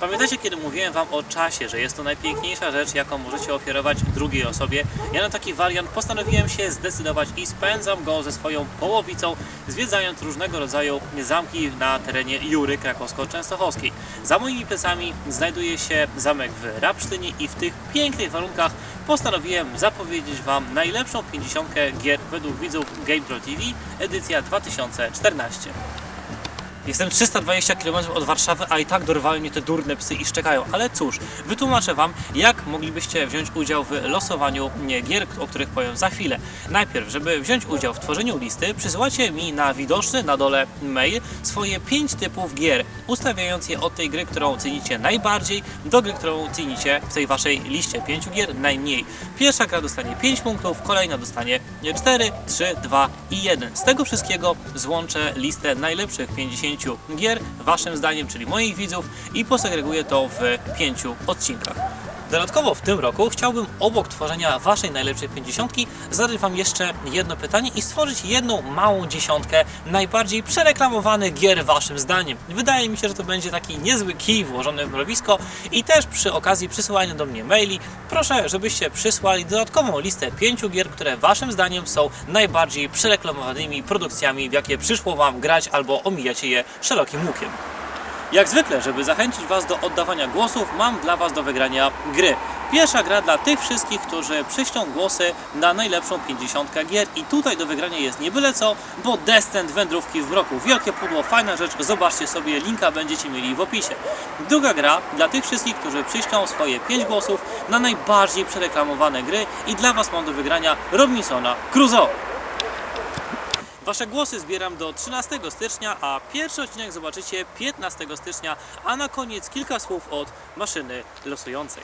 Pamiętacie, kiedy mówiłem Wam o czasie, że jest to najpiękniejsza rzecz, jaką możecie ofiarować drugiej osobie? Ja na taki wariant postanowiłem się zdecydować i spędzam go ze swoją połowicą, zwiedzając różnego rodzaju zamki na terenie Jury Krakowsko-Częstochowskiej. Za moimi plecami znajduje się zamek w Rapsztynie i w tych pięknych warunkach postanowiłem zapowiedzieć Wam najlepszą 50 gier według widzów GamePro TV, edycja 2014. Jestem 320 km od Warszawy, a i tak dorwały mnie te durne psy i szczekają. Ale cóż, wytłumaczę Wam, jak moglibyście wziąć udział w losowaniu gier, o których powiem za chwilę. Najpierw, żeby wziąć udział w tworzeniu listy, przysyłacie mi na widoczny na dole mail swoje 5 typów gier, ustawiając je od tej gry, którą cenicie najbardziej, do gry, którą cenicie w tej Waszej liście 5 gier najmniej. Pierwsza gra dostanie 5 punktów, kolejna dostanie 4, 3, 2 i 1. Z tego wszystkiego złączę listę najlepszych 50 gier, waszym zdaniem, czyli moich widzów i posegreguję to w 5 odcinkach. Dodatkowo w tym roku chciałbym obok tworzenia waszej najlepszej 50 zadać wam jeszcze jedno pytanie i stworzyć jedną małą dziesiątkę najbardziej przereklamowanych gier waszym zdaniem. Wydaje mi się, że to będzie taki niezły kij włożony w mrowisko i też przy okazji przysyłania do mnie maili proszę, żebyście przysłali dodatkową listę pięciu gier, które waszym zdaniem są najbardziej przereklamowanymi produkcjami, w jakie przyszło wam grać albo omijacie je szerokim łukiem. Jak zwykle, żeby zachęcić Was do oddawania głosów, mam dla Was do wygrania gry. Pierwsza gra dla tych wszystkich, którzy przyślą głosy na najlepszą 50 gier i tutaj do wygrania jest nie byle co, bo Descent Wędrówki w Mroku. Wielkie pudło, fajna rzecz, zobaczcie sobie, linka będziecie mieli w opisie. Druga gra dla tych wszystkich, którzy przyślą swoje 5 głosów na najbardziej przereklamowane gry i dla Was mam do wygrania Robinsona Crusoe. Wasze głosy zbieram do 13 stycznia, a pierwszy odcinek zobaczycie 15 stycznia, a na koniec kilka słów od maszyny losującej.